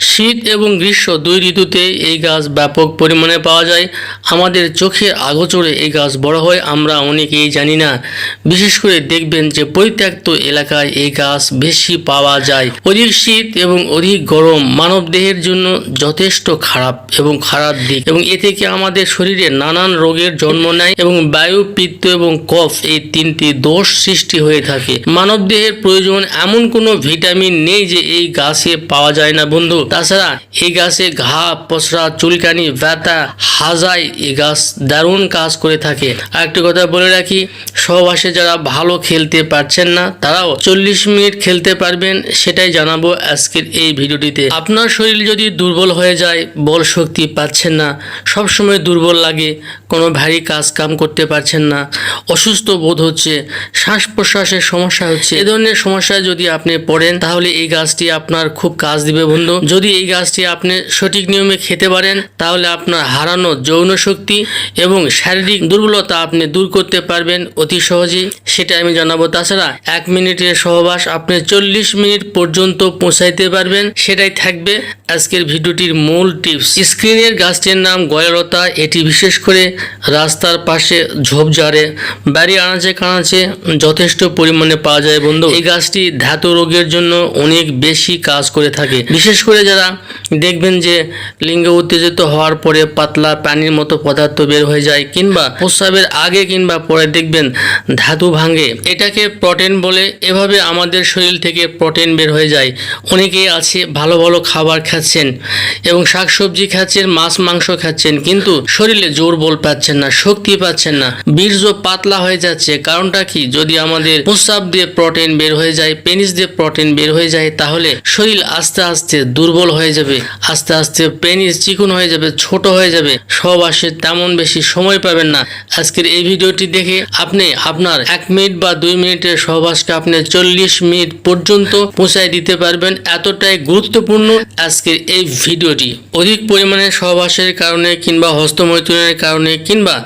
শীত এবং গ্রীষ্ম দুই ঋতুতে এই গাছ ব্যাপক পরিমাণে পাওয়া যায়। আমাদের চোখের আগোচরে এই গাছ বড় হয়, আমরা অনেকেই জানি না। বিশেষ করে দেখবেন যে পরিত্যক্ত এলাকায় এই গাছ বেশি পাওয়া যায়। অধিক শীত এবং অধিক গরম মানব দেহের জন্য যথেষ্ট খারাপ এবং খারাপ দিক। এবং এ থেকে আমাদের শরীরে নানান রোগের জন্ম নেয় এবং বায়ু, পিত্ত এবং কফ এই তিনটি দোষ সৃষ্টি হয়ে থাকে। মানব দেহের প্রয়োজন এমন কোনো ভিটামিন নেই যে এই গাছে পাওয়া যায় না। বন্ধু তাছাড়া এই গাছে ঘা পসরা চুলকানি, ব্যথা, হাজাই এই গাছ দারুণ কাজ করে থাকে। আরেকটি কথা বলে রাখি, সহবাসে যারা ভালো খেলতে পারছেন না, তারাও চল্লিশ মিনিট খেলতে পারবেন সেটাই জানাব আজকের এই ভিডিওটিতে। আপনার শরীর যদি দুর্বল হয়ে যায়, বল শক্তি পাচ্ছেন না, সবসময় দুর্বল লাগে, কোনো ভারী কাজ কাম করতে পারছেন না, অসুস্থ বোধ হচ্ছে শ্বাস প্রশ্বাসের সমস্যা হচ্ছে, এ ধরনের সমস্যায় যদি আপনি পড়েন, তাহলে এই গাছটি আপনার খুব কাজ দিবে বন্ধু। যদি এই গাছটি আপনি সঠিক নিয়মে খেতে পারেন, তাহলে আপনার হারানো যৌন শক্তি এবং শারীরিক দুর্বলতা আপনি দূর করতে পারবেন অতি সহজেই। সেটা আমি জানাব। তাছাড়া এক মিনিটের সহবাস আপনি চল্লিশ মিনিট পর্যন্ত পৌঁছাইতে পারবেন। সেটাই থাকবে আজকের ভিডিওটির মূল টিপস। স্ক্রিনের গাছটির নাম গয়ালতা। এটি বিশেষ করে রাস্তার পাশে ঝোপঝাড়ে, বাড়ি আনাচে কানাচে যথেষ্ট পরিমাণে পাওয়া যায়। বন্ধু, এই গাছটি ধাতু রোগের জন্য অনেক বেশি কাজ করে থাকে। বিশেষ করে যারা দেখবেন যে লিঙ্গ উত্তেজিত হওয়ার পরে পাতলা পানির মতো পদার্থ বের হয়ে যায় কিংবা প্রস্রাবের আগে কিংবা পরে দেখবেন ধাতু ভাঙে। এটাকে প্রোটিন বলে। এভাবে আমাদের শরীর থেকে প্রোটিন বের হয়ে যায়। অনেকেই আছে, ভালো ভালো খাবার খাচ্ছেন এবং শাকসবজি খাচ্ছেন, মাছ, মাংস খাচ্ছেন, কিন্তু শরীরে জোর বল পাচ্ছেন না, শক্তি পাচ্ছেন না। বীর্য পাতলা হয়ে যাচ্ছে। কারণটা কি? যদি আমাদের প্রস্রাব দিয়ে প্রোটিন বের হয়ে যায় পেনিস দিয়ে প্রোটিন বের হয়ে যায়, তাহলে শরীর আস্তে আস্তে দুর্বল হয়ে যাবে। আস্তে আস্তে পেনিস চিকন হয়ে যাবে, ছোট হয়ে যাবে। সহবাসে তেমন বেশি সময় পাবেন না। আজকের এই ভিডিওটি দেখে আপনি আপনার এক মিনিট বা দুই মিনিটের সহবাসকে আপনি চল্লিশ মিনিট পর্যন্ত পৌঁছায় দিতে পারবেন। এতটাই গুরুত্বপূর্ণ আজকের এই ভিডিওটি। অধিক পরিমাণে সহবাসের কারণে কিংবা হস্তমৈথুনের কারণে কিংবা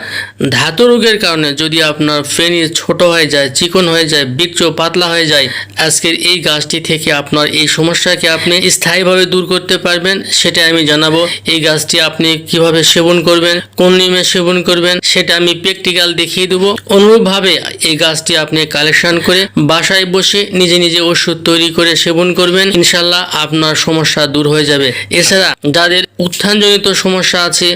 ধাতু রোগের কারণে যদি আপনার ফেনি ছোট হয়ে যায়, চিকন হয়ে যায় বীর্য পাতলা হয়ে যায়, আজকের এই গাছটি থেকে আপনার এই সমস্যাকে আপনি স্থায়ীভাবে দূর করতে পারবেন সেটা আমি জানাব। এই গাছটি আপনি কীভাবে সেবন করবেন, কোন নিয়মে সেবন করবেন, সেটা আমি প্র্যাকটিক্যাল দেখিয়ে দেবো। অনুরূপভাবে এই গাছটি আপনি কালেকশন করে বাসায় বসে নিজে নিজে ওষুধ তৈরি করে সেবন করবেন ইনশাল্লাহ আপনার সমস্যা দূর হয়ে যাবে। এছাড়া যাদের উত্থানজনিত সমস্যা আছে,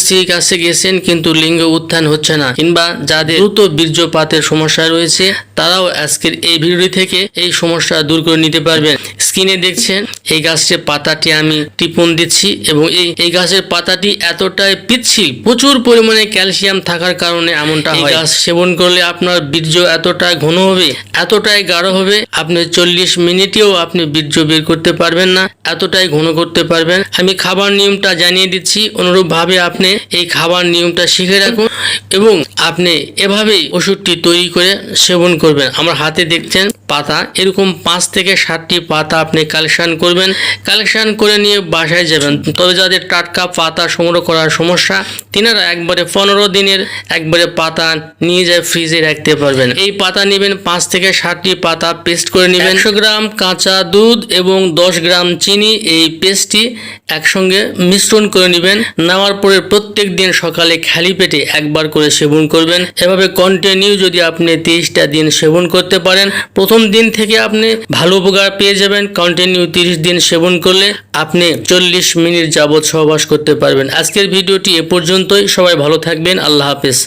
স্ত্রীর কাছে গেছেন কিন্তু লিঙ্গ উত্থান হচ্ছে না, কিংবা যাদের দ্রুত বীর্যপাতের সমস্যা রয়েছে, তারাও আজকের এই ভিডিও থেকে এই সমস্যা দূর করে নিতে পারবেন। স্ক্রিনে দেখছেন এই গাছের পাতাটি আমি টিপন দিচ্ছি এবং এই এই গাছের পাতাটি এতটাই পিচ্ছিল প্রচুর পরিমাণে ক্যালসিয়াম থাকার কারণে এমনটা হয়। গাছ সেবন করলে আপনার বীর্য এতটাই ঘন হবে এতটাই গাঢ় হবে আপনি চল্লিশ মিনিটেও আপনি বীর্য বের করতে পারবেন না এতটাই ঘন করতে পারবেন। আমি খাবার নিয়মটা জানিয়ে দিচ্ছি অনুরূপভাবে আপনি এই খাবার নিয়মটা শিখে রাখুন এবং আপনি এভাবেই ওষুধটি তৈরি করে সেবন করবেন। আমার হাতে দেখছেন পাতা এরকম পাঁচ থেকে সাতটি পাতা আপনি কালেকশন করবেন। কালেকশান করে নিয়ে বাসায় যাবেন। তবে যাদের টাটকা পাতা সংগ্রহ করার সমস্যা, তিনারা একবারে পনেরো দিনের একবারে পাতা নিয়ে যায় ফ্রিজে রাখতে পারবেন। এই পাতা নেবেন পাঁচ থেকে ষাটটি পাতা পেস্ট করে নেবেন। একশো গ্রাম কাঁচা দুধ এবং দশ গ্রাম চিনি এই পেস্টটি একসঙ্গে মিশ্রণ করে নেবেন। নেওয়ার পরে প্রত্যেক দিন সকালে খালি পেটে একবার করে সেবন করবেন। এভাবে কন্টিনিউ যদি আপনি তেইশটা দিন সেবন করতে পারেন, প্রথম দিন থেকে আপনি ভালো উপকার পেয়ে যাবেন। কন্টিনিউ তিরিশ দিন সেবন করলে আপনি চল্লিশ মিনিট যাবৎ সহবাস করতে পারবেন। আজকের ভিডিওটি এ পর্যন্তই। সবাই ভালো থাকবেন। আল্লাহ হাফেজ।